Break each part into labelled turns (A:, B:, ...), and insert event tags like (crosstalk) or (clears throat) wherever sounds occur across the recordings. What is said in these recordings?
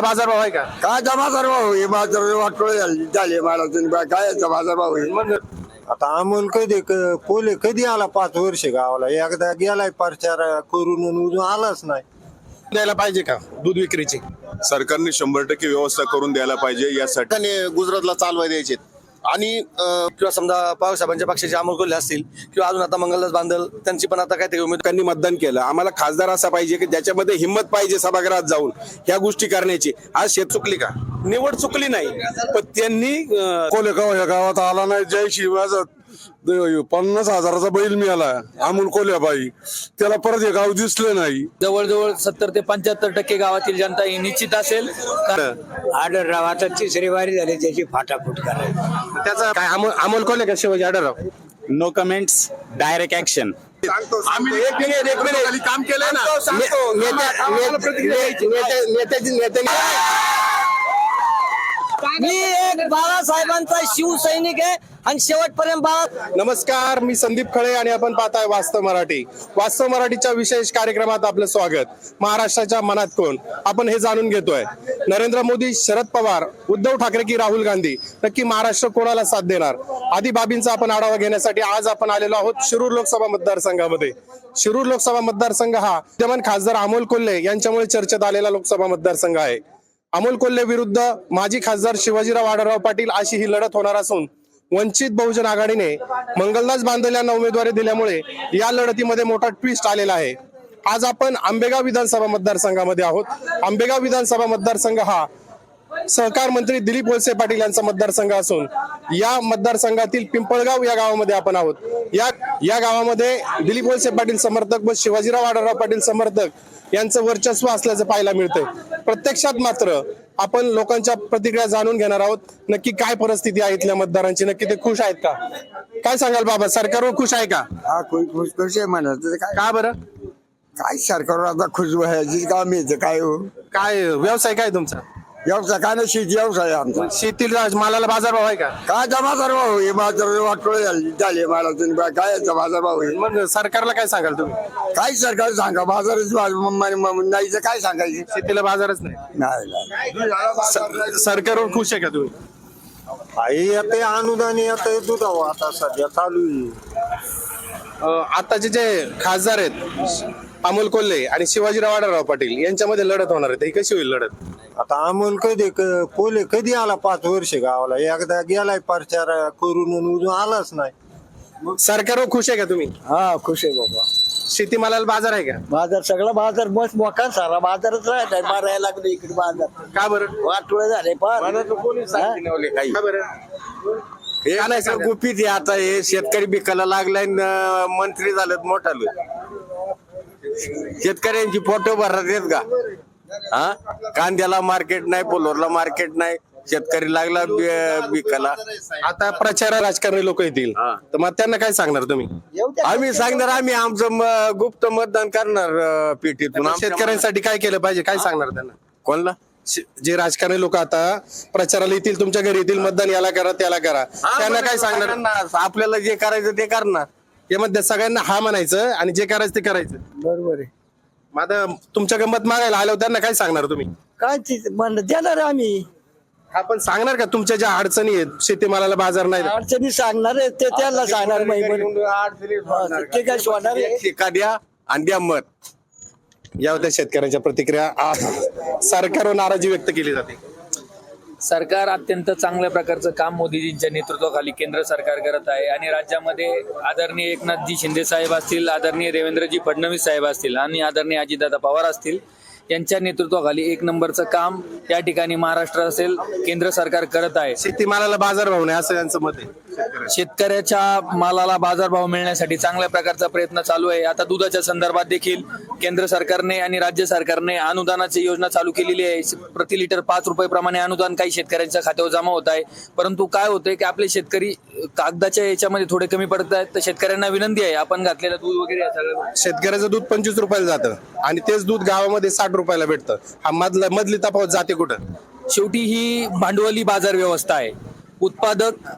A: शेतमालाला बाजारभाव आहे का?
B: काय बाजार भाऊ हे बाजार वाटोळे झाले झाले मला तुम्ही काय याचा बाजार भाऊ आहे?
A: मग
C: आता अमोल कधी क- पोले कधी आला पाच वर्ष गावाला? एकदा गेलाय प्रचार करून आणि उजून आलाच नाही.
A: द्यायला पाहिजे का? दूध विक्रीची?
D: सरकारने शंभर टक्के व्यवस्था करून द्यायला पाहिजे यासाठी.
E: गुजरातला चालवाय द्यायचे आणि किंवा समजा पवारसाहेबांच्या पक्षाचे अमोल कोल्हे असतील किंवा अजून आता मंगलदास बांधल त्यांची पण आता काहीतरी उमेद
F: लोकांनी मतदान केलं. आम्हाला खासदार असा पाहिजे की ज्याच्यामध्ये हिंमत पाहिजे सभागृहात जाऊन ह्या गोष्टी करण्याची. आज शेत चुकली का? निवड चुकली नाही. पण त्यांनी अं,
G: कोले गाव या गावात आला नाही. जय पन्नास हजाराचा बैल मिळाला. अमोल कोल्याबाई त्याला परत हे गाव दिसलं नाही.
H: जवळजवळ सत्तर ते पंच्याहत्तर टक्के गावातील जनता ही निश्चित असेल.
I: आढळराव आता तिसरी वारी झाली त्याची फाटाफूट करायची.
A: त्याचा काय अमोल अमोल कोल्हे का Shivaji Adhalrao?
F: No comments direct action
A: आम्ही एक मिनिट एक मिनिट. काम केलंय ना.
H: मी एक बाळासाहेबांचा शिवसैनिक आहे आणि शेवटपर्यंत बाळा
A: नमस्कार मी संदीप खळे आणि आपण पाहताय वास्तव मराठी. वास्तव मराठीच्या विशेष कार्यक्रमात आपलं स्वागत. महाराष्ट्राच्या मनात कोण? आपण हे जाणून घेतोय. नरेंद्र मोदी शरद पवार उद्धव ठाकरे की राहुल गांधी? नक्की महाराष्ट्र कोणाला साथ देणार? आदी बाबींचा आपण आढावा घेण्यासाठी आज आपण आलेलो आहोत शिरूर लोकसभा मतदारसंघामध्ये. शिरूर लोकसभा मतदारसंघ हा विद्यमान खासदार अमोल कोल्हे यांच्यामुळे चर्चेत आलेला लोकसभा मतदारसंघ आहे. अमोल कोल्हे विरुद्ध माजी खासदार शिवाजीराव आढळराव पाटील अशी ही लढत होणार असून वंचित बहुजन आघाडीने मंगलदास बांधल यांना उमेदवारी दिल्यामुळे या लढतीमध्ये मोठा ट्विस्ट आलेला आहे. आज आपण आंबेगाव विधानसभा मतदारसंघामध्ये आहोत. आंबेगाव विधानसभा मतदारसंघ हा सहकार मंत्री दिलीप वळसे पाटील यांचा मतदारसंघ असून या मतदारसंघातील पिंपळगाव या गावामध्ये आपण आहोत. या या गावामध्ये दिलीप वळसे पाटील समर्थक व शिवाजीराव आढळराव पाटील समर्थक यांचं वर्चस्व असल्याचं पाहायला मिळतंय. प्रत्यक्षात मात्र आपण लोकांच्या प्रतिक्रिया जाणून घेणार आहोत. नक्की काय परिस्थिती आहे इथल्या मतदारांची? नक्की ते खुश आहेत का? काय सांगाल बाबा? सरकारवर खुश आहे का?
B: हा खुश खुश खुश आहे काय
A: का बरं?
B: काय सरकारवर आता खुश व्हायची का मिळतं काय हो?
A: काय व्यवसाय काय तुमचा?
B: व्यवसाय काय नाही शेती व्यवसाय आहे आमचा.
A: शेतील मालाला बाजारभाव आहे का?
B: काय बाजार भाऊ हे बाजार वाटोळे झाले झाले मला तुम्ही काय याचा बाजार भाऊ आहे?
A: मग सरकारला काय सांगाल तुम्ही?
B: काय सरकार सांगा बाजारच नाही काय सांगायचे?
A: शेतीला बाजारच नाही.
B: नाही नाही.
A: सरकारवर खुश आहे का तुम्ही?
C: आई येते अनुदान येते दुधावं आता सध्या चालू आहे.
A: अं, आताचे जे खासदार आहेत अमोल कोल्हे आणि शिवाजीराव आढळराव पाटील यांच्यामध्ये लढत होणार आहे. ही कशी होईल लढत?
C: आता अमोल कधी क- पोले कधी आला पाच वर्ष गावाला? एकदा गेलाय प्रचार करून आणि उजून आलाच नाही.
A: सरकारवर खुश आहे का तुम्ही?
I: हा खुश आहे बाबा.
A: शेतीमालाला बाजार आहे का?
I: बाजार सगळा बाजार बस मोका सारा बाजारच राहत आहे मारायला लागले इकडे बाजार.
A: का बरं?
I: वाटोळे झाले पार हा?
A: का बरं?
F: हे
A: का नाही सांगत?
F: गुपित आहे आता हे शेतकरी बिकायला लागलाय न मंत्री झालेत मोठाले. शेतकऱ्यांची फोटो भरत येत का? हा? कांद्याला मार्केट नाही पोलोरला मार्केट नाही शेतकरी लागला बिकायला
A: आता प्रचार राजकारणी लोक येतील. तर मग त्यांना काय सांगणार तुम्ही?
F: आम्ही सांगणार आम्ही आमचं म- गुप्त मतदान करणार पेटीतून.
A: शेतकऱ्यांसाठी काय केलं पाहिजे? काय सांगणार त्यांना?
F: कोणला?
A: शे- जे राजकारणी लोक आता प्रचाराला येतील तुमच्या घरी येतील मतदान याला करा त्याला करा. त्यांना काय सांगणार.
F: आपल्याला जे करायचं ते करणार.
A: यामध्ये सगळ्यांना हा म्हणायचं आणि जे करायचं ते करायचं.
I: बरोबर आहे.
A: मग आता तुमच्या गंमत मागायला आल्यावर त्यांना काय सांगणार तुम्ही?
I: काय ते म्हणलं देणार आम्ही.
A: आपण सांगणार का? तुमच्या ज्या अडचणी आहेत शेतीमालाला बाजार नाही
I: अडचणी सांगणार आहे ते त्याला सांगणार नाही बरं. ते काय सोडणार आहे?
F: एक शिक्का द्या आणि द्या मत.
A: या होत्या शेतकऱ्यांच्या प्रतिक्रिया. आ, सरकारवर नाराजी व्यक्त केली जाते.
H: सरकार अत्यंत चांगल्या प्रकारचं काम मोदीजींच्या नेतृत्वाखाली केंद्र सरकार करत आहे आणि राज्यामध्ये आदरणीय एकनाथजी शिंदे साहेब असतील आदरणीय देवेंद्रजी फडणवीस साहेब असतील आणि आदरणीय अजितदादा पवार असतील यांच्या नेतृत्वाखाली एक नंबरचं काम या ठिकाणी महाराष्ट्र असेल केंद्र सरकार करत आहे.
A: शेतीमालाला बाजार भाव नाही असं यांचं मत आहे.
H: शेतकऱ्याच्या मालाला बाजारभाव मिळण्यासाठी चांगल्या प्रकारचा प्रयत्न चालू आहे. आता दुधाच्या संदर्भात देखील केंद्र सरकारने आणि राज्य सरकारने अनुदानाची योजना चालू केलेली आहे. प्रति लिटर पाच रुपये प्रमाणे अनुदान काही शेतकऱ्यांच्या खात्यावर जमा होत आहे. परंतु काय होतंय की आपले शेतकरी कागदाच्या याच्यामध्ये थोडे कमी पडत आहेत. तर शेतकऱ्यांना विनंती आहे आपण घातलेलं दूध वगैरे
A: शेतकऱ्याचं दूध पंचवीस रुपयाला जातं आणि तेच दूध गावामध्ये साठ रुपयाला भेटतं. हा मधला मधली तफावत जाते कुठं?
H: शेवटी ही भांडवली बाजार व्यवस्था आहे. उत्पादक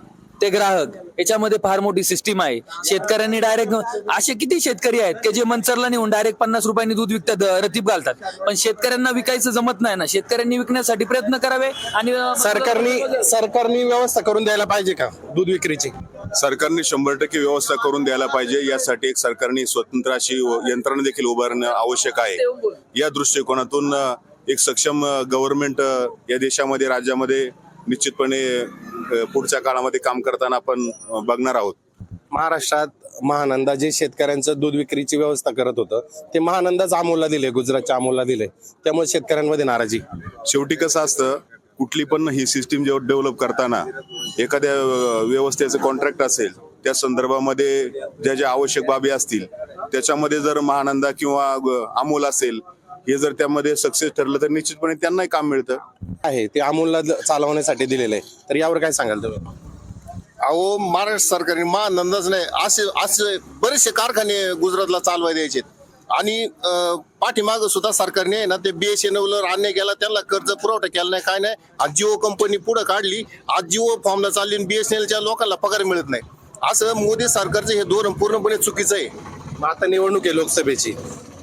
H: ते ग्राहक. याच्यामध्ये फार मोठी सिस्टीम आहे. शेतकऱ्यांनी डायरेक्ट असे किती शेतकरी आहेत की जे मंचरला नेऊन डायरेक्ट पन्नास रुपयांनी दूध विकतात रतीब घालतात. पण शेतकऱ्यांना विकायचं जमत नाही ना. शेतकऱ्यांनी विकण्यासाठी प्रयत्न करावे आणि
A: सरकारने सरकारने व्यवस्था करून द्यायला पाहिजे का दूध विक्रीची?
D: सरकारने शंभर टक्के व्यवस्था करून द्यायला पाहिजे. यासाठी एक सरकारने स्वतंत्र अशी यंत्रणा देखील उभारणं आवश्यक आहे. या दृष्टिकोनातून एक सक्षम गव्हर्नमेंट या देशामध्ये राज्यामध्ये निश्चितपणे पुढच्या काळामध्ये काम करताना आपण बघणार आहोत.
A: महाराष्ट्रात महानंदा जे शेतकऱ्यांचं दूध विक्रीची व्यवस्था करत होतं ते महानंदाच अमोलला दिले गुजरातच्या अमोलला दिले. त्यामुळे शेतकऱ्यांमध्ये नाराजी.
D: शेवटी कसं असतं कुठली पण ही सिस्टीम जेव्हा डेव्हलप करताना एखाद्या व्यवस्थेचं कॉन्ट्रॅक्ट असेल त्या संदर्भामध्ये ज्या ज्या आवश्यक बाबी असतील त्याच्यामध्ये जर महानंदा किंवा अमोल असेल हे जर त्यामध्ये सक्सेस ठरलं तर निश्चितपणे त्यांनाही काम मिळतं.
A: आहे ते अमोलला चालवण्यासाठी दिलेलं आहे. तर यावर काय सांगाल तुम्ही?
E: अहो महाराष्ट्र सरकारने महानंदच नाही असे असे बरेचसे कारखाने गुजरातला चालवाय द्यायचे आणि पाठीमागं सुद्धा सरकारने आहे ना ते बीएसएनएल अन्याय केला त्यांना कर्ज पुरवठा केला नाही काय नाही. आज जिओ कंपनी पुढे काढली आज जिओ फॉर्मला चालली बीएसएनएलच्या लोकांना पगार मिळत नाही. असं मोदी सरकारचं हे धोरण पूर्णपणे चुकीचं आहे.
A: आता निवडणूक आहे लोकसभेची.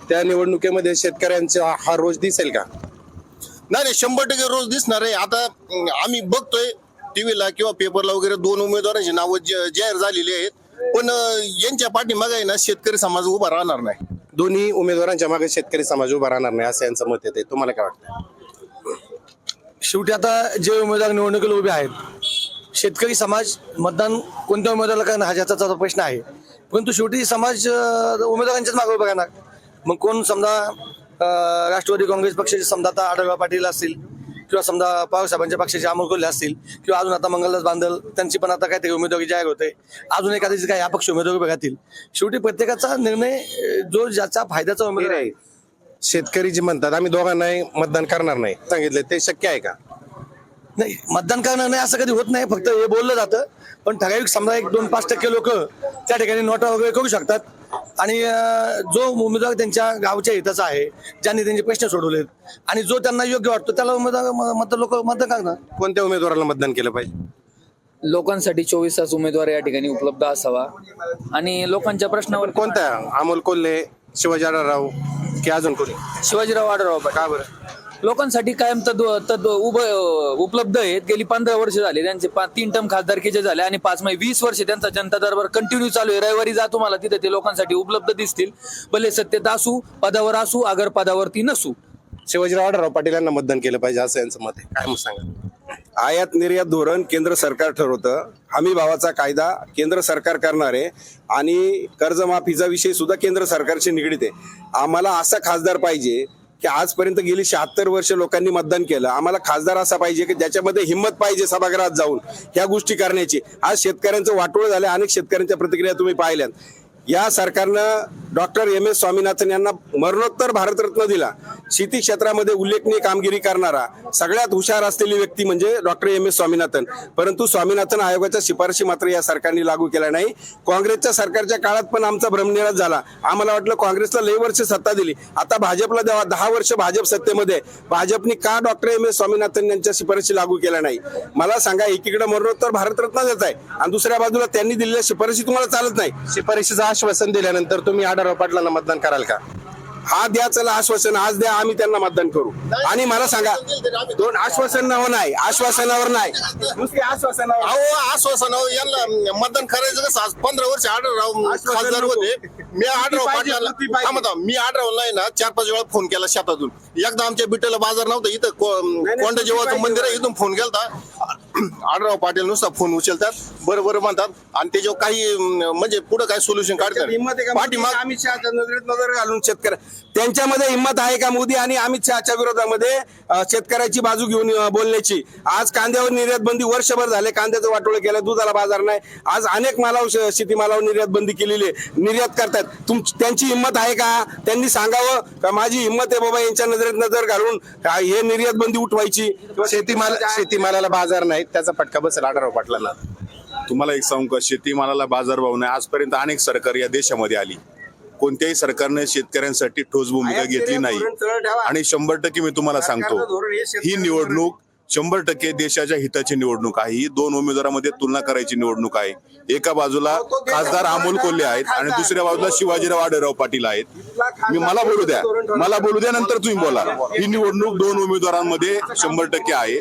A: त्या निवडणुकीमध्ये शेतकऱ्यांचा हा रोज दिसेल का?
E: नाही नाही शंभर टक्के रोज दिसणार आहे. आता आम्ही बघतोय टीव्हीला किंवा पेपरला वगैरे दोन उमेदवारांची नावं ज- जाहीर झालेली आहेत. पण यांच्या पाठीमागे आहे ना शेतकरी समाज उभा राहणार नाही.
A: दोन्ही उमेदवारांच्या मागे शेतकरी समाज उभा राहणार नाही असं यांचं मत येते तुम्हाला काय वाटतं?
E: शेवटी आता जे उमेदवार निवडणुकीला उभे आहेत शेतकरी समाज मतदान कोणत्या उमेदवाराला करणार हा ज्याचा प्रश्न आहे. परंतु शेवटी समाज उमेदवारांच्याच मागे उभा राहणार. मग कोण समजा राष्ट्रवादी काँग्रेस पक्षाचे समजा आता आढळराव पाटील असतील किंवा समजा पवारसाहेबांच्या पक्षाचे अमोल कोल्हे असतील किंवा अजून आता मंगलदास बांदल त्यांची पण आता काहीतरी उमेदवारी जाहीर होते. अजून एखाद्याची काही अपक्ष उमेदवारी उभे राहतील. शेवटी प्रत्येकाचा निर्णय जो ज्याचा फायद्याचा उमेदवार आहे.
A: शेतकरी जे म्हणतात आम्ही दोघांनाही मतदान करणार नाही. सांगितले ते शक्य आहे का?
E: नाही मतदान करणार नाही असं कधी होत नाही फक्त हे बोललं जातं. पण ठराविक समजा एक दोन पाच टक्के लोक त्या ठिकाणी नोटा वगैरे करू शकतात. आणि जो उमेदवार त्यांच्या गावच्या हिताचा आहे ज्यांनी त्यांचे प्रश्न सोडवलेत आणि जो त्यांना योग्य वाटतो त्याला उमेदवार मत लोक मतदान करणार.
A: कोणत्या उमेदवाराला मतदान केलं पाहिजे?
H: लोकांसाठी चोवीस तास उमेदवार या ठिकाणी उपलब्ध असावा. आणि लोकांच्या प्रश्नावर
A: कोणत्या? अमोल कोल्हे शिवाजी आढळराव की अजून कोणी?
H: शिवाजीराव आढळराव.
A: का बरं?
H: लोकांसाठी कायम तद तद उभ उपलब्ध आहेत. गेली पंधरा वर्ष झाली त्यांचे पा- तीन टर्म खासदारकीचे झाले आणि पाच मै वीस वर्ष त्यांचा जनता दरबार कंटिन्यू चालू आहे. रविवारी जा तुम्हाला तिथे ते लोकांसाठी उपलब्ध दिसतील. भले सत्तेत असू पदावर असू अगर पदावरती नसू.
A: शिवाजीराव आढळराव पाटील यांना मतदान केलं पाहिजे असं यांचं मत आहे. काय मग सांगा?
F: आयात निर्यात धोरण केंद्र सरकार ठरवतं. हमी भावाचा कायदा केंद्र सरकार करणार आहे आणि कर्जमाफीचा विषय सुद्धा केंद्र सरकारशी निगडीत आहे. आम्हाला असा खासदार पाहिजे की आजपर्यंत गेली शहात्तर वर्ष लोकांनी मतदान केलं. आम्हाला खासदार असा पाहिजे की ज्याच्यामध्ये हिंमत पाहिजे सभागृहात जाऊन ह्या गोष्टी करण्याची. आज शेतकऱ्यांचं वाटोळ झालं अनेक शेतकऱ्यांच्या प्रतिक्रिया तुम्ही पाहिल्यात. या सरकारनं डॉक्टर एम एस स्वामीनाथन यांना मरणोत्तर भारतरत्न दिला. शेती क्षेत्रामध्ये उल्लेखनीय कामगिरी करणारा सगळ्यात हुशार असलेली व्यक्ती म्हणजे डॉक्टर एम एस स्वामीनाथन. परंतु स्वामीनाथन आयोगाच्या शिफारशी मात्र या सरकारने लागू केल्या नाही. काँग्रेसच्या सरकारच्या काळात पण आमचा भ्रमनिराश झाला. आम्हाला वाटलं काँग्रेसला लई वर्ष सत्ता दिली. आता भाजपला द्यावा दहा वर्ष भाजप सत्तेमध्ये भाजपने का डॉक्टर एम एस स्वामीनाथन यांच्या शिफारशी लागू केल्या नाही? मला सांगा एकीकडे मरणोत्तर भारतरत्न देत आहे आणि दुसऱ्या बाजूला त्यांनी दिलेल्या शिफारशी तुम्हाला चालत नाही.
A: शिफारशीचा आश्वासन दिल्यानंतर तुम्ही आढळराव पाटलांना मतदान कराल का
F: हा द्या चला आश्वासन आज द्या आम्ही त्यांना मतदान करू आणि मला सांगा दोन आश्वासनावर नाही आश्वासनावर नाही नुसते आश्वासनावर
E: अहो आश्वासन अहो, यांना मतदान करायचं कसं आज पंधरा वर्ष आढळराव
F: आश्वासन
E: खासदार. होते मी आढळराव पाटलाला. थांबा, थांबा. मी आढळरावला आहे ना चार पाच वेळा फोन केला शेतातून एकदा आमच्या बिट्याला बाजार नव्हता इथं
F: नाही,
E: कोंड
F: पाहिजे.
E: मंदिर आहे इथून फोन केलता (clears throat) आढळराव पाटील नुसता फोन उचलतात बरं बरं म्हणतात. आणि त्याच्यावर काही म्हणजे पुढे काय सोल्युशन
F: हिंमत आहे
E: काढतात
F: का
E: पाठीमाग
F: अमित शहाच्या नजरेत नजर घालून शेतकरी त्यांच्यामध्ये हिंमत आहे का मोदी आणि अमित शहाच्या विरोधामध्ये शेतकऱ्याची बाजू घेऊन बोलण्याची? आज कांद्यावर निर्यात बंदी वर्षभर झाले कांद्याचं वाटोळं केलं दुधाला बाजार नाही. आज अनेक मालावर श- शेतीमालावर निर्यात बंदी केलेली आहे. निर्यात करतात. तुम त्यांची हिंमत आहे का? त्यांनी सांगावं का माझी हिंमत आहे बाबा यांच्या नजरेत नजर घालून हे निर्यात बंदी उठवायची?
A: शेतीमाल शेतीमालाला बाजार नाही त्याचा फटका बसेल आढळराव पाटलांना.
D: तुम्हाला एक सांगू का? शेतीमालाला बाजारभाव नाही. आजपर्यंत अनेक सरकार या देशामध्ये आली. कोणत्याही सरकारने शेतकऱ्यांसाठी ठोस भूमिका घेतली नाही. आणि शंभर टक्के मी तुम्हाला सांगतो
F: हे
D: निवडणूक शंभर टक्के देशाच्या हिताची निवडणूक आहे. ही दोन उमेदवारांमध्ये तुलना करायची निवडणूक आहे. एका बाजूला खासदार अमोल कोल्हे आहेत आणि दुसऱ्या बाजूला शिवाजीराव आढळराव पाटील आहेत. मी मला बोलू द्या. मला बोलू द्या नंतर तुम्ही बोला. ही निवडणूक दोन उमेदवारांमध्ये शंभर टक्के आहे.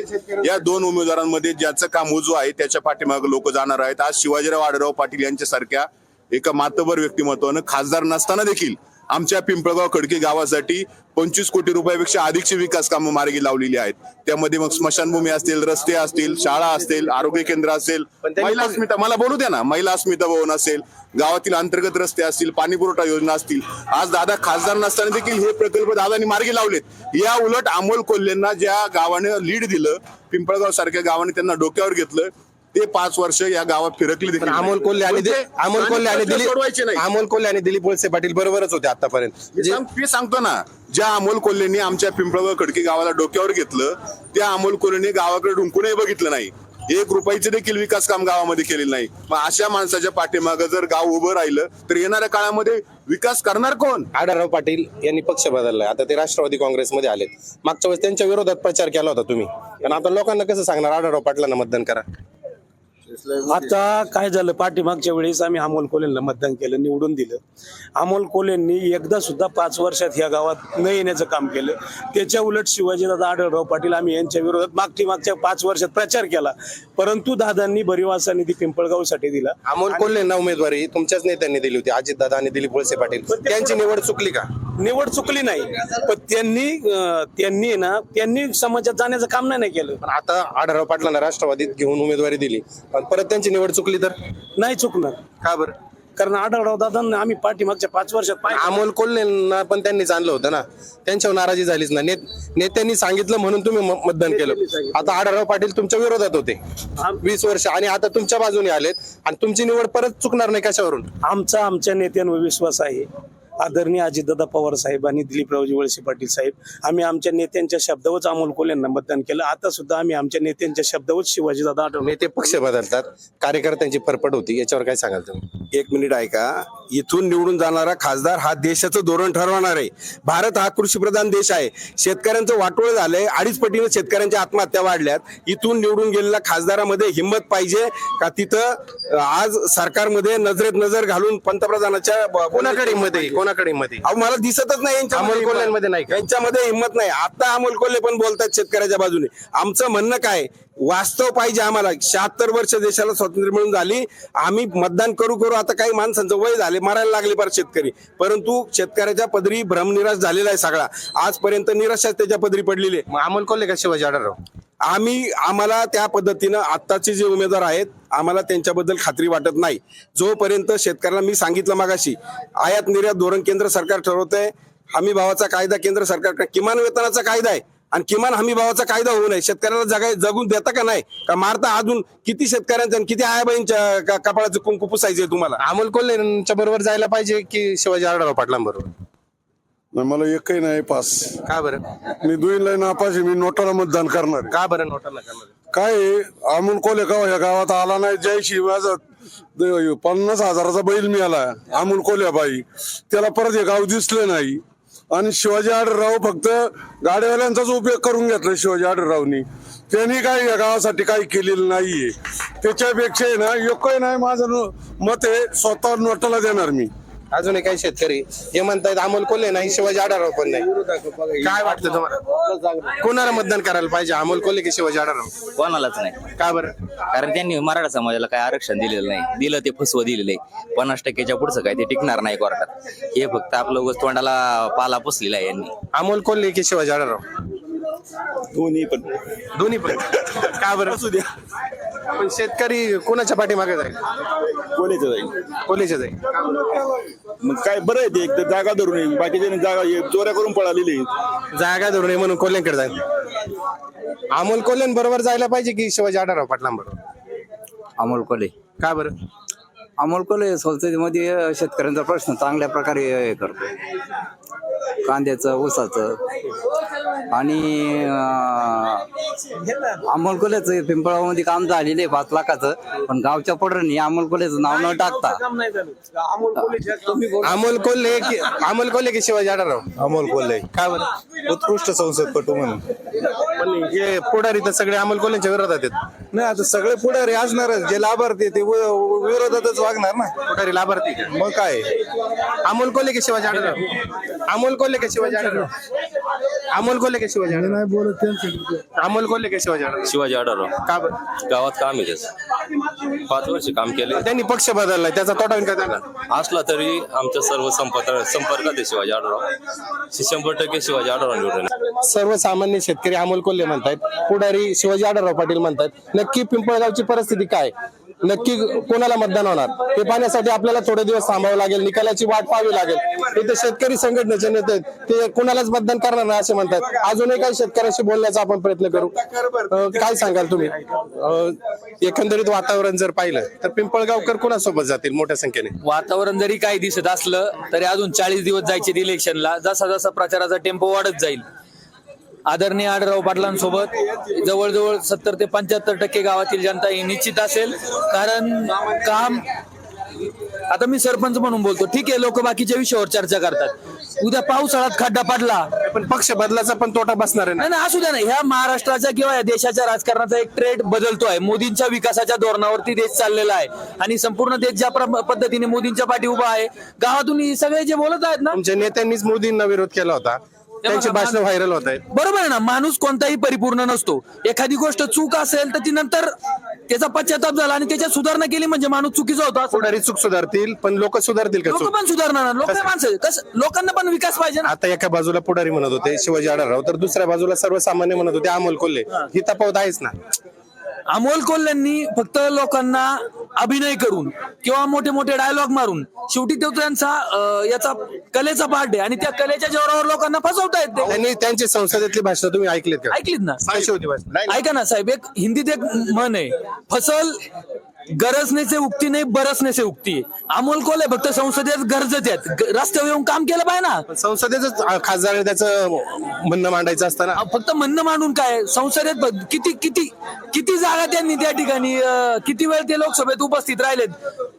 D: या दोन उमेदवारांमध्ये ज्याचं काम उजव आहे त्याच्या पाठीमागे लोक जाणार आहेत. आज शिवाजीराव आढळराव पाटील यांच्यासारख्या एका मातबर व्यक्तिमत्वानं खासदार नसताना देखील आमच्या पिंपळगाव खडकी गावासाठी पंचवीस कोटी रुपयापेक्षा अधिकची विकास कामं मार्गी लावलेली आहेत. त्यामध्ये मग स्मशानभूमी असतील रस्ते असतील शाळा असतील आरोग्य केंद्र असेल महिला अस्मिता मला बोलू द्या ना महिला अस्मिता भवन असेल गावातील अंतर्गत रस्ते असतील पाणी पुरवठा योजना असतील आज दादा खासदार नसताना देखील हे प्रकल्प दादानी मार्गी लावलेत. या उलट अमोल कोल्हेंना ज्या गावाने लीड दिलं पिंपळगाव सारख्या गावाने त्यांना डोक्यावर घेतलं ते पाच वर्ष या गावात फिरकले देखील
A: अमोल कोल्हे आणि दि-
D: म्हणजे
A: अमोल कोल्हे आणि
D: प्रश्न सोडवायचे
A: दिलीप
D: नाही.
A: अमोल कोल्हे आणि दिलीप वळसे पाटील बरोबरच होते आतापर्यंत.
D: मी
A: जे-
D: सांग- मी सांगतो ना ज्या अमोल कोल्हेंनी आमच्या पिंपळगाव खडकी गावाला डोक्यावर घेतलं त्या अमोल कोल्हेंनी गावाकडे डुंकूनही बघितलं नाही. एक रुपयाचे देखील विकास काम गावामध्ये केलेलं नाही. मग अशा माणसाच्या पाठीमागं जर गाव उभं राहिलं तर येणाऱ्या काळामध्ये विकास करणार कोण?
A: आढळराव पाटील यांनी पक्ष बदललाय. आता ते राष्ट्रवादी काँग्रेसमध्ये आलेत. मागच्या वेळेस त्यांच्या विरोधात प्रचार केला होता तुम्ही. पण आता लोकांना कसं सांगणार? आढळराव पाटलांना मतदान करा.
J: आता काय झालं पाठीमागच्या वेळेस आम्ही अमोल कोल्हेंना मतदान केलं निवडून दिलं. अमोल कोल्हेंनी एकदा सुद्धा पाच वर्षात ह्या गावात न येण्याचं काम केलं. त्याच्या उलट शिवाजीदादा आढळराव पाटील आम्ही यांच्या विरोधात मागची मागच्या पाच वर्षात प्रचार केला. परंतु दादांनी बरिवासा निधी पिंपळगावसाठी दिला.
A: अमोल कोल्हेंना उमेदवारी तुमच्याच नेत्यांनी दिली होती अजितदादा आणि दिलीप वळसे पाटील. त्यांची निवड चुकली का?
J: निवड चुकली नाही. पण त्यांनी त्यांनी ना त्यांनी समाजात जाण्याचं काम नाही केलं.
A: पण आता आढळराव पाटलांना राष्ट्रवादीत घेऊन उमेदवारी दिली. पण परत त्यांची निवड चुकली तर?
J: नाही चुकणार.
A: का बरं?
J: कारण आढळराव दादांना आम्ही पाठीमागच्या पाच वर्षात पाहिलं.
A: अमोल कोल्हेंना पण त्यांनीच आणलं होतं ना. त्यांच्यावर नाराजी झालीच ना. नेत- नेत्यांनी सांगितलं म्हणून तुम्ही म- मतदान केलं. आता आढळराव पाटील तुमच्या विरोधात होते. वीस वर्ष. आणि आता तुमच्या बाजूने आलेत. आणि तुमची निवड परत चुकणार नाही कशावरून?
J: आमचा आमच्या नेत्यांवर विश्वास आहे. आदरणीय अजितदादा पवार साहेब आणि दिलीपरावजी वळसे पाटील साहेब. आम्ही आमच्या नेत्यांच्या शब्दावरच अमोल कोल्हेंना मतदान केलं. आता सुद्धा आम्ही आमच्या नेत्यांच्या शब्दावरच शिवाजीदादा आठवले
A: नेते पक्ष बदलतात. कार्यकर्त्यांची फरफट होती. याच्यावर काय सांगाल तुम्ही?
F: एक मिनिट ऐका. इथून निवडून जाणारा खासदार हा देशाचं धोरण ठरवणार आहे. भारत हा कृषीप्रधान देश आहे. शेतकऱ्यांचं वाटोळ झालंय. अडीच पटीनं शेतकऱ्यांच्या आत्महत्या वाढल्यात. इथून निवडून गेलेल्या खासदारामध्ये हिंमत पाहिजे का तिथं आज सरकारमध्ये नजरेत नजर घालून पंतप्रधानाच्या
A: कोणाकडे हिंमत आहे? कोणाकडे हिंमत आहे
F: अहो मला दिसतच नाही यांच्यामध्ये.
A: अमोल कोल्हेंमध्ये
F: हिंमत.
A: नाही का?
F: यांच्यामध्ये हिंमत नाही. आता अमोल कोल्हे पण बोलतात शेतकऱ्याच्या बाजूने. आमचं म्हणणं काय? वास्तव पाहिजे आम्हाला. शहात्तर वर्ष देशाला स्वातंत्र्य मिळून झाली. आम्ही मतदान करू करू. आता काही माणसांचं वय झाले मरायला लागले फार शेतकरी. परंतु शेतकऱ्याच्या पदरी भ्रमनिराश झालेला आहे सगळा. आजपर्यंत निराशाच त्याच्या पदरी पडलेली आहे.
A: मग अमोल कोल्हे का शिवाजी आढळराव?
F: आम्ही आम्हाला त्या पद्धतीनं आत्ताचे जे उमेदवार आहेत आम्हाला त्यांच्याबद्दल खात्री वाटत नाही. जोपर्यंत शेतकऱ्याला मी सांगितलं मागाशी आयात निर्यात धोरण केंद्र सरकार ठरवतंय हमी भावाचा कायदा केंद्र सरकार किमान वेतनाचा कायदा आहे आणि किमान हमी भावाचा कायदा होऊ नये. शेतकऱ्याला जगाय जगून देता का नाही? का मारता अजून किती शेतकऱ्यांच्या आणि किती आयाबाईंच्या क- कपाळाचं कुंकू पुसायचे तुम्हाला?
A: अमोल कोल्हेंच्या बरोबर जायला पाहिजे की शिवाजी आढळराव पाटलांबरोबर?
G: नाही, मला एकही नाही पास.
A: का बरं?
G: मी दुईला नापास आहे, मी नोटाला मतदान करणार आहे.
A: का बरं नोटाला करणार
G: काय आहे, अमोल कोले गाव या गावात आला नाही जयशी माझा द- पन्नास हजाराचा बैल मिळाला अमोल कोल्याबाई त्याला परत हे गाव दिसलं नाही. आणि शिवाजी आढळराव फक्त गाड्यावाल्यांचाच उपयोग करून घेतला शिवाजी आढळरावनी. त्यांनी काही या गावासाठी काही केलेलं नाहीये. त्याच्यापेक्षा आहे ना एकही नाही माझं न- मत आहे स्वतः नोटाला देणार मी.
A: अजूनही काही शेतकरी जे म्हणतायत अमोल कोल्हे नाही शिवाजी आढळराव पण नाही. काय वाटतं तुम्हाला? कोणाला मतदान करायला पाहिजे अमोल कोल्हे की शिवाजी आढळराव?
K: कोणालाच नाही.
A: का बरं?
K: कारण त्यांनी मराठा समाजाला काय आरक्षण दिलेलं नाही. दिलं ते फसवं दिलेलं. आहे पन्नास टक्क्याच्या पुढचं काय ते टिकणार नाही कोर्टात. हे फक्त आपलं तोंडाला पाला पुसलेला आहे यांनी.
A: अमोल कोल्हे की शिवाजी आढळराव?
F: दोन्ही पण.
A: दोन्ही पण. का बरं? असू द्या. पण शेतकरी कोणाच्या पाठीमागे जाईल?
F: कोलेच जाईल.
A: कोल्हेच्या जाईल?
F: मग काय बरं आहे ते एक तर जागा धरून बाकीच्या जागा चोऱ्या करून पळालेली
A: जागा धरून म्हणून कोल्हेंकडे जाईल. अमोल कोल्हेन बरोबर जायला पाहिजे की शिवाजी आढळराव पाटलांबरोबर
K: अमोल कोले
A: का बरं?
K: अमोल कोले संसदेमध्ये शेतकऱ्यांचा प्रश्न चांगल्या प्रकारे हे करतो कांद्याचं ऊसाचं. आणि अमोल कोल्याचं पिंपळामध्ये काम झालेलं आहे पाच लाखाचं पण गावच्या पडरणी अमोल कोल्याचं नाव न टाकता.
A: अमोल कोल्हे की अमोल कोल्हे की शिवाजी आढळराव?
C: अमोल कोल्हे.
A: का बरं
C: उत्कृष्ट संसदपटू म्हणून.
A: पण हे पुढारी तर सगळे अमोल कोल्हेच्या विरोधात आहेत.
C: नाही आता सगळे पुढारी असणारच जे लाभार्थी ते वि- विरोधातच वागणार ना.
A: पुढारी लाभार्थी?
C: मग काय?
A: अमोल कोल्हे की शिवाजी आढळराव? अमोल कोल्हे की शिवाजी आढळराव? अमोल कोल्हे की शिवाजी आढळराव
C: नाही बोलत
A: अमोल कोल्हे की शिवाजी आढळराव
K: शिवाजी आढळराव
A: का बरं?
K: गावात काम आहे त्याचं. पाच वर्ष काम केले.
A: त्यांनी पक्ष बदललाय त्याचा तोटा होईल का त्यांना?
K: असला तरी आमच्या सर्व संपर्क संपर्कात आहे शिवाजी आढळराव शंभर टक्के शिवाजी आढळराव निवडून येणार.
A: सर्वसामान्य शेतकरी अमोल कोल्हे म्हणतायत पुढारी शिवाजी आढळराव पाटील म्हणतायत नक्की पिंपळगावची परिस्थिती काय? नक्की कोणाला मतदान होणार? हे पाहण्यासाठी आपल्याला थोडे दिवस थांबावं लागेल निकालाची वाट पाहावी लागेल. इथे शेतकरी संघटनेचे नेते ते कोणालाच मतदान करणार नाही असे म्हणतात. अजूनही काही शेतकऱ्यांशी बोलण्याचा आपण प्रयत्न करू. काय सांगाल तुम्ही? अं, एकंदरीत वातावरण जर पाहिलं तर पिंपळगावकर कोणासोबत जातील मोठ्या संख्येने?
H: वातावरण जरी काही दिसत असलं तरी अजून चाळीस दिवस जायचे इलेक्शनला जसा जसा प्रचाराचा टेम्पो वाढत जाईल आदरणीय आढळराव पाटलांसोबत जवळजवळ सत्तर ते पंच्याहत्तर टक्के गावातील जनता ही निश्चित असेल. कारण काम आता मी सरपंच म्हणून बोलतो. ठीक आहे लोक बाकीच्या विषयावर चर्चा करतात. उद्या पावसाळ्यात खड्डा पडला.
A: पण पक्ष बदलाचा पण तोटा बसणार आहे ना.
H: नाही असू द्या ना. ह्या महाराष्ट्राच्या किंवा या देशाच्या राजकारणाचा एक ट्रेंड बदलतोय. मोदींच्या विकासाच्या धोरणावरती देश चाललेला आहे. आणि संपूर्ण देश ज्या पद्धतीने मोदींच्या पाठी उभा आहे गावातून सगळे जे बोलत आहेत ना
A: नेत्यांनीच मोदींना विरोध केला होता. त्यांची भाषण व्हायरल होत आहेत
H: बरोबर आहे ना माणूस कोणताही परिपूर्ण नसतो. एखादी गोष्ट चूक असेल तर ती नंतर त्याचा पश्चाताप झाला आणि त्याच्यात सुधारणा केली म्हणजे माणूस चुकीचा होता असं
A: पुढारी चूक सुधारतील पण लोक सुधारतील का
H: लोक
A: चूक?
H: पण सुधारणार लोक माणसं कसं लोकांना पण विकास पाहिजे ना.
A: आता एका बाजूला पुढारी म्हणत होते शिवाजी आढळराव तर दुसऱ्या बाजूला सर्वसामान्य म्हणत होते अमोल कोल्हे. ही तफावत आहेच ना.
H: अमोल कोल्ह्यांनी फक्त लोकांना अभिनय करून किंवा मोठे मोठे डायलॉग मारून शेवटी तो त्यांचा याचा कलेचा पार्ट आहे. आणि त्या कलेच्या जोरावर लोकांना फसवता येते
A: त्यांनी त्यांची संसदेतली भाषण तुम्ही ऐकलेत का?
H: ऐकलीत ना. ऐका ना साहेब एक हिंदीत एक म्हण आहे. फसल गरजने से उगती नाही बरसने से उगती. अमोल कोल्हे फक्त संसदेत गरजत आहेत. रस्त्यावर येऊन काम केलं पाहिजे ना.
A: संसदेच खासदार त्याचं म्हणणं मांडायचं असताना.
H: अहो, फक्त म्हणणं मांडून काय? संसदेत ब- किती किती किती जागा त्यांनी त्या ठिकाणी अं, किती वेळ ते लोकसभेत उपस्थित राहिलेत?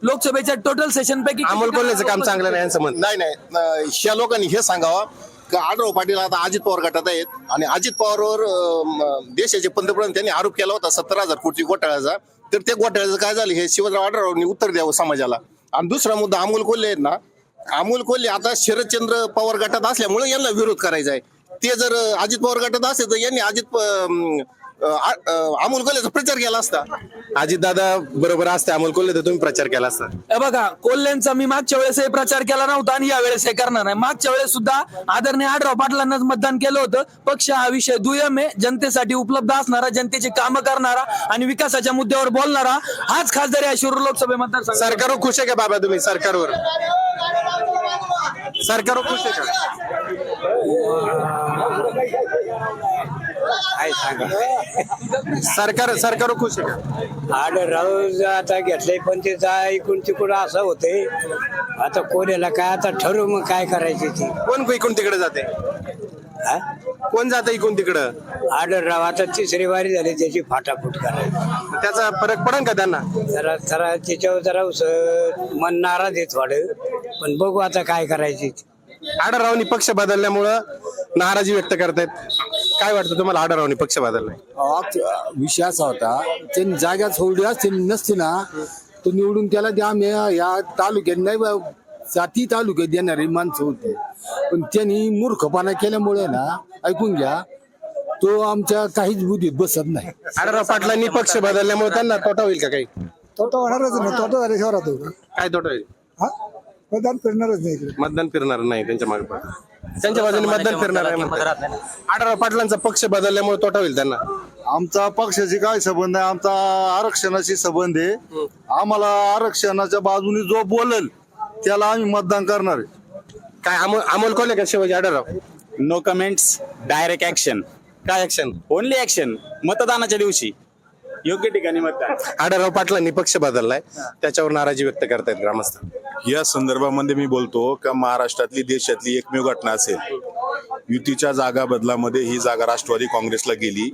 H: लोकसभेच्या टोटल सेशन पैकी किती
A: अमोल कोल्हेचं काम चांगलं नाही यांचं म्हणणं
L: नाही नाही. ह्या लोकांनी हे सांगावं की पाटील आता अजित पवार गटात आहेत. आणि अजित पवारवर अं, म, देशाचे पंतप्रधान त्यांनी आरोप केला होता सत्तर हजार कोटी घोटाळ्याचा. तर त्या घोटाळ्याचं काय झालं? हे शिवराव आढळरावांनी उत्तर द्यावं समाजाला. आणि दुसरा मुद्दा अमोल कोल्हे आहेत ना अमोल कोल्हे आता शरदचंद्र पवार गटात असल्यामुळे यांना विरोध करायचा आहे ते जर अजित पवार गटात असेल तर यांनी अजित अं, अमोल कोल्हेचा प्रचार केला असता.
A: अजित दादा बरोबर असते अमोल कोल्हे तर तुम्ही प्रचार केला असता.
H: हे बघा कोल्ह्यांचा मी मागच्या वेळेस हे प्रचार केला नव्हता आणि या वेळेस हे करणार नाही. मागच्या वेळेस सुद्धा आदरणीय आढराव पाटलांनाच मतदान केलं होतं. पक्ष हा विषय दुय्यम आहे. जनतेसाठी उपलब्ध असणारा जनतेची कामं करणारा आणि विकासाच्या मुद्द्यावर बोलणारा हाच खासदार या शिरूर लोकसभे मतदारसंघ.
A: सरकारवर खुश आहे का बाबा तुम्ही? सरकारवर. सरकारवर खुश आहे का? सरकार सरकारवर खुश आहे का?
I: आढळराव आता घेतलंय पण ते जा इकडून तिकडून असं होते आता कोणाला काय आता ठरवू मग काय करायचे ते.
A: कोण इकडून तिकडे जाते?
I: हा?
A: कोण जातं इकडून तिकडं?
I: आढळराव आता तिसरी वारी झाली त्याची फाटाफूट करायची
A: त्याचा फरक पडेल का त्यांना?
I: जरा जरा त्याच्यावर जरा उस- मन नाराज येत वाढ. पण बघू आता काय करायचे ते.
A: आढळरावनी पक्ष बदलल्यामुळं नाराजी व्यक्त करतायत. काय वाटतं तुम्हाला आढळरावनी पक्ष बदललाय?
C: विषय असा होता त्यांनी जागा सोडली असते नसते ना तर निवडून त्याला द्या आम्ही या तालुक्यात नाही बा, जाती तालुक्यात देणारी माणसं होती. पण त्यांनी मूर्खपणा केल्यामुळे ना ऐकून घ्या तो आमच्या काहीच बुद्धीत बसत नाही.
A: आढळराव पाटलांनी पक्ष बदलल्यामुळे त्यांना तोटा होईल का काही?
C: तोटा होणारच ना तोटा
A: काय तोटा होईल?
C: हा? मतदान करणारच नाही
A: मतदान फिरणार नाही त्यांच्या मागे. त्यांच्या बाजूने मतदान फिरणार आहे म्हणतात. आढळराव पाटलांचा पक्ष बदलल्यामुळे तोटा होईल त्यांना.
C: आमचा पक्षाशी काय संबंध आहे? आमचा आरक्षणाशी संबंध आहे. आम्हाला आरक्षणाच्या बाजूने जो बोलेल त्याला आम्ही मतदान करणार आहे.
A: काय अमोल अमोल कोल्हे का Shivaji Adhalrao?
J: No comments direct action
A: काय ऍक्शन
J: ओनली ऍक्शन मतदानाच्या दिवशी. योग्य ठिकाणी मतदान.
A: आढळराव पाटलांनी पक्ष बदललाय. त्याच्यावर नाराजी व्यक्त करतायत ग्रामस्थ.
D: या संदर्भामध्ये मी बोलतो का महाराष्ट्रातली देशातली एकमेव घटना असेल. युतीच्या जागा बदलामध्ये ही जागा राष्ट्रवादी काँग्रेसला गेली.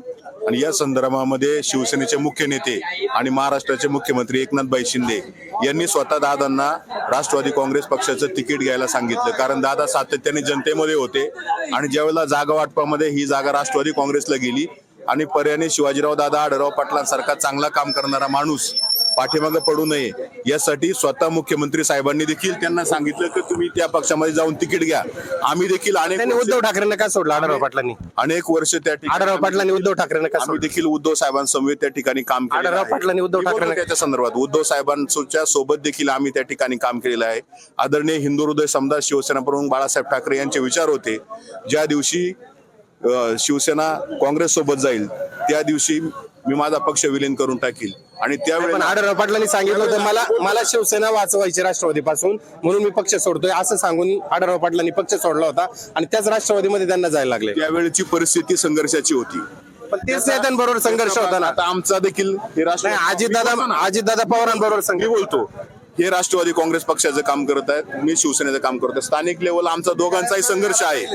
D: आणि या संदर्भामध्ये शिवसेनेचे मुख्य नेते आणि महाराष्ट्राचे मुख्यमंत्री एकनाथबाई शिंदे यांनी स्वतः दादांना राष्ट्रवादी काँग्रेस पक्षाचं तिकीट घ्यायला सांगितलं. कारण दादा सातत्याने जनतेमध्ये होते आणि ज्यावेळेला जागा वाटपामध्ये ही जागा राष्ट्रवादी काँग्रेसला गेली आणि पर्याने शिवाजीराव दादा आढळराव पाटलांसारखा चांगला काम करणारा माणूस पाठीमागे पडू नये. यासाठी स्वतः मुख्यमंत्री साहेबांनी देखील त्यांना सांगितलं की तुम्ही त्या पक्षामध्ये जाऊन तिकीट घ्या. आम्ही देखील अनेक
A: त्यांनी उद्धव ठाकरेंना का सोडलं आढळराव पाटलांनी?
D: अनेक वर्ष त्या ठिकाणी
A: आढळराव पाटलांनी उद्धव ठाकरेंना का
D: आम्ही
A: सोडलं?
D: देखील उद्धव साहेबांसमवेत त्या ठिकाणी काम केलेलं
A: आढळराव
D: आहे.
A: पाटलांनी उद्धव
D: मी बोलतो
A: ठाकरेंना-
D: त्याच्या संदर्भात उद्धव साहेबांच्या सोबत देखील आम्ही त्या ठिकाणी काम केलेलं आहे. आदरणीय हिंदू हृदय समजा शिवसेना प्रमुख बाळासाहेब ठाकरे यांचे विचार होते ज्या दिवशी अ, शिवसेना काँग्रेस सोबत जाईल त्या दिवशी मी माझा पक्ष विलीन करून टाकील. आणि
A: पण
D: त्यावेळेला
A: आढळराव पाटलांनी सांगितलं होतं मला मला शिवसेना वाचवायची राष्ट्रवादीपासून म्हणून मी पक्ष सोडतोय असं सांगून आढळराव पाटलांनी पक्ष सोडला होता. आणि त्याच राष्ट्रवादीमध्ये त्यांना जायला लागले.
D: त्यावेळेची परिस्थिती संघर्षाची होती.
A: पण तेच नेत्यांबरोबर संघर्ष होता ना.
D: आता आमचा देखील हे राष्ट्र
A: नाही अजितदादा अजितदादा पवारांबरोबर संघ
D: मी बोलतो. हे राष्ट्रवादी काँग्रेस पक्षाचं काम करत आहेत मी शिवसेनेचं काम करतो स्थानिक लेवलला आमचा दोघांचाही संघर्ष आहे.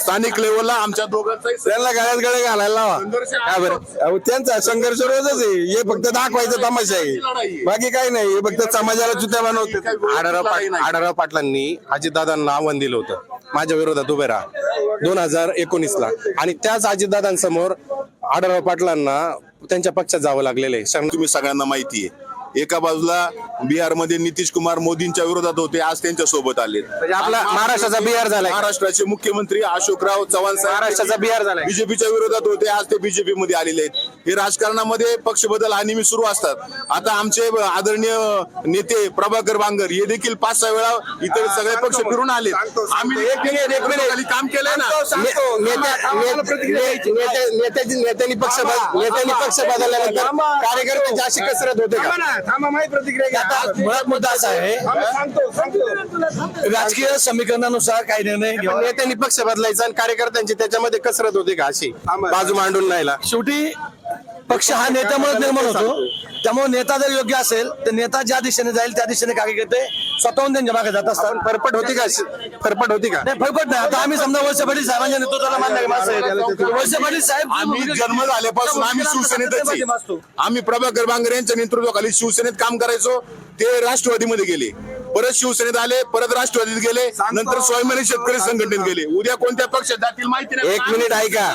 D: स्थानिक लेवलला आमच्या दोघांचाही
F: त्यांना गळ्यात गळे घालायला लावा. का बरं? अहो, त्यांचा संघर्ष रोजच आहे. हे फक्त दाखवायचं तमाशा आहे. बाकी काही नाही. हे फक्त समाजाला चुत्या बनवते.
A: आढळराव पाट- आढळराव पाटलांनी अजितदादांना आव्हान दिलं होतं. माझ्या विरोधात उभे राहा. दोन हजार एकोणीस ला आणि त्याच अजितदादांसमोर आढळराव पाटलांना त्यांच्या पक्षात जावं लागलेलं आहे.
D: तुम्ही सगळ्यांना माहिती आहे. एका बाजूला बिहारमध्ये नितीश कुमार मोदींच्या विरोधात होते आज त्यांच्यासोबत आले.
A: म्हणजे आपला महाराष्ट्राचा बिहार झालाय.
D: महाराष्ट्राचे मुख्यमंत्री अशोकराव चव्हाण साहेब
A: महाराष्ट्राचा बिहार झालाय.
D: बीजेपीच्या विरोधात होते आज ते बीजेपी मध्ये आलेले आहेत. हे राजकारणामध्ये पक्ष बदल हा नेहमी सुरू असतात. आता आमचे आदरणीय नेते प्रभाकर बांगर हे देखील पाच सहा वेळा इतर सगळे पक्ष फिरून आले. आम्ही एक मिनिट एक मिनिट. काम केलंय ना.
A: ने- नेत्या- ने- नेत्या- नेत्याची- नेत्यांनी पक्ष बद- नेत्यांनी पक्ष बदलल्यानंतर कार्यकर्त्यांची अशी कसरत होते का?
E: आता मुळात मुद्दा असा आहे. राजकीय समीकरणानुसार काही निर्णय घ्यावा
A: नेत्यांनी पक्ष बदलायचा आणि कार्यकर्त्यांची त्याच्यामध्ये कसरत होते का अशी? बाजू मांडून नाहीला
E: शेवटी पक्ष हा नेत्यामुळे निर्माण होतो. त्यामुळे नेता जर योग्य असेल तर नेता ज्या दिशेने जाईल त्या दिशेने कार्यकर्ते स्वतःहून त्यांच्या मागे जात असतात.
A: फरफट होती का? फरफट होती का?
E: नाही फरफट नाही. आता आम्ही समजा वळसे पाटील साहेबांच्या नेतृत्वाला मानणारे माणसं वळसे पाटील साहेब
D: आम्ही जन्म झाल्यापासून आम्ही शिवसेनेतच आहे. आम्ही प्रभाकर बांगर यांच्या नेतृत्वाखाली शिवसेनेत काम करायचो. ते राष्ट्रवादीमध्ये गेले. परत शिवसेनेत आले परत राष्ट्रवादीत गेले. नंतर स्वाभिमानी शेतकरी संघटनेत गेले. उद्या कोणत्या पक्षात जातील माहिती नाही.
F: एक मिनिट ऐका.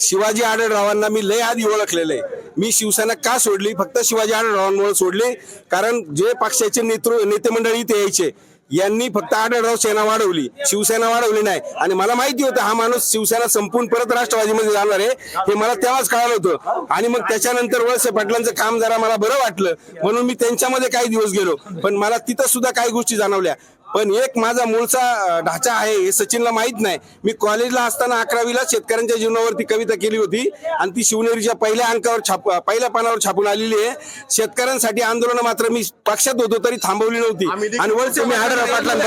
F: शिवाजी आढळरावांना मी लय आधी ओळखलेलं आहे. मी शिवसेना का सोडली? फक्त शिवाजी आढळरावांमुळे सोडली. कारण जे पक्षाचे नेतृ नेते मंडळी इथे यायचे यांनी फक्त आढळराव सेना वाढवली. शिवसेना वाढवली नाही. आणि मला माहिती होतं हा माणूस शिवसेना संपून परत राष्ट्रवादीमध्ये जाणार आहे. हे मला तेव्हाच कळालं होतं. आणि मग त्याच्यानंतर वळसे पाटलांचं काम जरा मला बरं वाटलं. म्हणून मी त्यांच्यामध्ये काही दिवस गेलो. पण मला तिथं सुद्धा काही गोष्टी जाणवल्या. पण एक माझा मूळचा ढाचा आहे हे सचिनला माहीत नाही. मी कॉलेजला असताना अकरावीला शेतकऱ्यांच्या जीवनावरती कविता केली होती. आणि ती शिवनेरीच्या पहिल्या अंकावर छाप पहिल्या पानावर छापून आलेली आहे. शेतकऱ्यांसाठी आंदोलन मात्र मी पक्षात होतो तरी थांबवली नव्हती. आणि वळसे मी आढळराव पाटलांना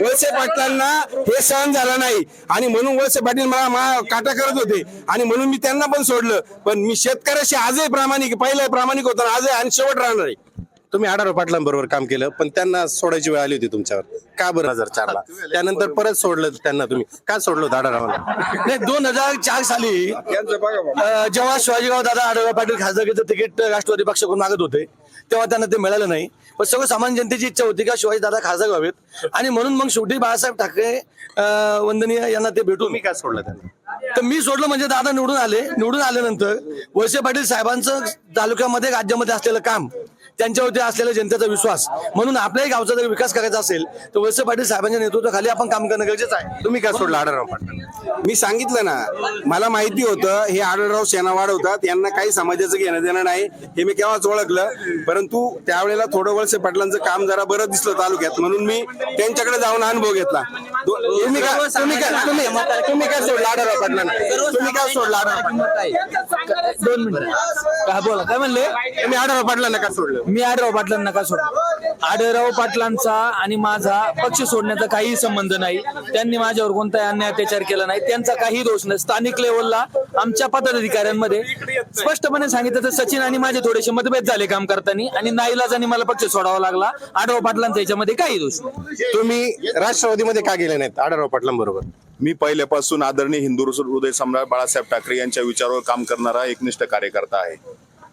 F: वळसे पाटलांना हे सहन झालं नाही. आणि म्हणून वळसे पाटील मला मा- काटा करत होते. आणि म्हणून मी त्यांना पण सोडलं. पण मी शेतकऱ्याशी आजही प्रामाणिक पहिलं प्रामाणिक होतो आजही आणि शेवट राहणार आहे.
A: तुम्ही आढळराव पाटलांबरोबर काम केलं पण त्यांना सोडायची वेळ आली होती तुमच्यावर. का बरं? हजार चारला त्यानंतर परत सोडलं त्यांना तुम्ही. का सोडलं होतं आढळरावांना
E: नाही दोन हजार चार साली अं, जेव्हा शिवाजीराव दादा आढळराव पाटील खासदारकीचं तिकीट राष्ट्रवादी पक्षाकडून मागत होते तेव्हा त्यांना ते मिळालं नाही. पण सगळं सामान्य जनतेची इच्छा होती का शिवाजी दादा खासदार व्हावेत? आणि म्हणून मग शेवटी बाळासाहेब ठाकरे अं, वंदनीय यांना ते भेटून
A: का सोडलं त्यांना?
E: तर मी सोडलं म्हणजे दादा निवडून आले. निवडून आल्यानंतर वळसे पाटील साहेबांचं तालुक्यामध्ये राज्यामध्ये असलेलं काम त्यांच्यावरती असलेला जनतेचा विश्वास. म्हणून आपल्याही गावचा जर विकास करायचा असेल तर वळसे पाटील साहेबांच्या नेतृत्वाखाली आपण काम करणं गरजेचं आहे.
A: तुम्ही का सोडलं आढळराव पाटलांना
F: मी सांगितलं ना मला माहिती होतं हे आढळराव सेना वाढवतात यांना काही समाजाचं घेणं देणं नाही हे मी केव्हाच ओळखलं परंतु त्यावेळेला थोडं वळसे पाटलांचं काम जरा बरं दिसलं तालुक्यात म्हणून मी त्यांच्याकडे जाऊन अनुभव घेतला.
A: तुम्ही का तुम्ही का तुम्ही तुम्ही का सोडलं आढळराव पाटलांना? तुम्ही का सोडलं आढळराव
H: दोन मिनिट. काय बोला काय म्हणले?
A: तुम्ही आढळराव पाटलांना का सोडलं?
H: मी आढळराव पाटलांना का सोडा. आढळराव पाटलांचा आणि माझा पक्ष सोडण्याचा काही संबंध नाही. त्यांनी माझ्यावर कोणताही अन्याय अत्याचार केला नाही. त्यांचा काही दोष नाही. स्थानिक लेवलला आमच्या पदाधिकाऱ्यांमध्ये स्पष्टपणे सांगितलं तर सचिन आणि माझे थोडेसे मतभेद झाले काम करताना आणि नाईलाजाने मला पक्ष सोडावा लागला. आढळराव पाटलांचा याच्यामध्ये काही दोष नाही.
A: तुम्ही राष्ट्रवादीमध्ये का गेले नाहीत? आढळराव पाटलांबरोबर
D: मी पहिल्यापासून आदरणीय हिंदू हृदय सम्राट बाळासाहेब ठाकरे यांच्या विचारावर काम करणारा एकनिष्ठ कार्यकर्ता आहे.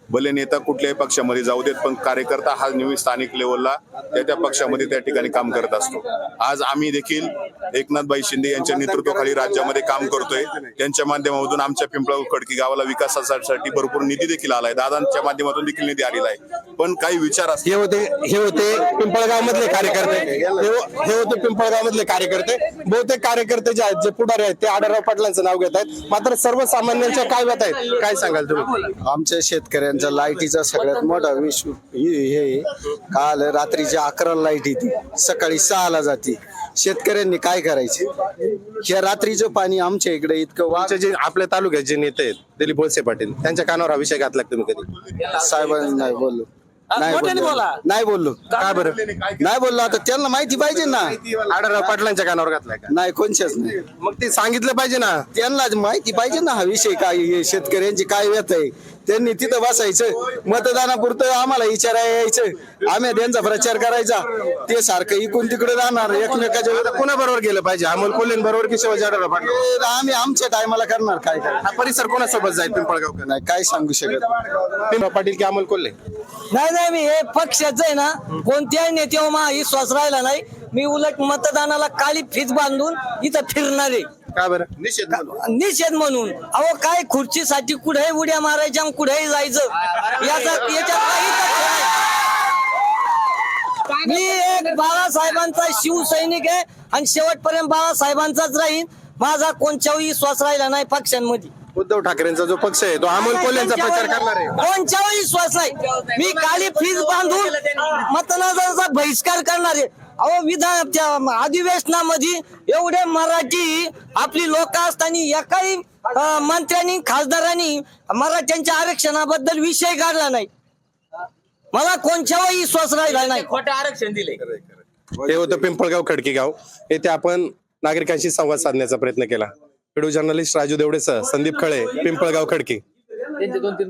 D: भले नेता कुठल्याही पक्षामध्ये जाऊ देत पण कार्यकर्ता हा नेहमी स्थानिक लेवलला त्या त्या पक्षामध्ये त्या ठिकाणी काम करत असतो. आज आम्ही देखील एकनाथबाई शिंदे यांच्या नेतृत्वाखाली राज्यामध्ये काम करतोय. त्यांच्या माध्यमातून आमच्या पिंपळगाव खडकी गावाला विकासासाठी भरपूर निधी देखील आलाय. दादांच्या माध्यमातून देखील निधी आलेला आहे. पण काही विचार असतात
A: हे होते हे होते पिंपळगाव मधले कार्यकर्ते. हे हो- होते पिंपळगाव मधले कार्यकर्ते. बहुतेक कार्यकर्ते जे आहेत जे पुढारी आहेत ते आढळराव पाटलांचं नाव घेत आहेत. मात्र सर्वसामान्यांच्या काय व्यथा आहेत. काय सांगाल तुम्ही?
C: आमच्या शेतकऱ्यांचा लाईटीचा सगळ्यात मोठा विश्व हे काल रात्रीच्या अकरा लाइट येते. सकाळी सहाला जाते. शेतकऱ्यांनी काय करायचे? या रात्रीचं पाणी आमच्या इकडे इतकं वा
A: आमचे जे आपल्या तालुक्यात जे नेते आहेत दिलीप वळसे पाटील त्यांच्या कानावर हा विषय घातला का तुम्ही कधी?
C: साहेबांनी नाही बोललो. नाही बोललो. नाही बोललो.
A: काय बरं?
C: नाही? बोललो. आता त्यांना माहिती पाहिजे ना.
A: आढळराव पाटलांच्या कानावर घातलाय का?
C: नाही कोणच्याच नाही.
A: मग ते सांगितलं पाहिजे ना.
C: त्यांना माहिती पाहिजे ना हा विषय काय शेतकऱ्यांची काय व्यथ आहे. त्यांनी तिथं बसायचं. मतदानापुरतं आम्हाला विचारायला यायचं. आम्ही त्यांचा प्रचार करायचा. ते सारखं इकून तिकडे जाणार. एकमेकाच्या विरोधात.
A: कोणाबरोबर गेलं पाहिजे? अमोल कोल्हेन बरोबर की शिवाजी आढळराव पाटील?
C: ते आम्ही आमच्या टायमाला करणार काय काय?
A: हा परिसर कोणासोबत जाईल पिंपळगाव
C: नाही काय सांगू शकत
A: पिंपळ पाटील की अमोल कोल्हे?
M: नाही नाही मी हे पक्षाचं आहे ना. कोणत्याही नेत्यावर मा विश्वास राहिला नाही. मी उलट मतदानाला काळी फीत बांधून इथं फिरणार आहे.
A: का बरं?
L: निषेध म्हणून.
M: निषेध म्हणून. अहो काय खुर्चीसाठी कुठेही उड्या मारायच्या आणि कुठेही जायचं? याचा याच्यात काही तथ्य नाही. मी एक बाळासाहेबांचा शिवसैनिक आहे आणि शेवटपर्यंत बाळासाहेबांचाच राहीन. माझा कोणत्याही विश्वास राहिला नाही पक्षांमध्ये.
A: उद्धव ठाकरेंचा जो पक्ष आहे तो अमोल कोल्हेंचा प्रचार करणार आहे.
M: कोणत्यावर विश्वास नाही. मी काली फीज बांधून मतदानाचा बहिष्कार करणार आहे. अहो विधान त्या अधिवेशनामध्ये एवढे मराठी आपली लोक असताना एकाही मंत्र्यांनी खासदारांनी मराठ्यांच्या आरक्षणाबद्दल विषय काढला नाही. मला कोणत्यावर विश्वास राहिला नाही.
H: खोटं आरक्षण दिले
A: हे होतं पिंपळगाव खडकी गाव. येथे आपण नागरिकांशी संवाद साधण्याचा प्रयत्न केला. व्हिडिओ जर्नलिस्ट राजू देवडेसह संदीप खळे पिंपळगाव खडकी.
H: त्यांचे दोन तीन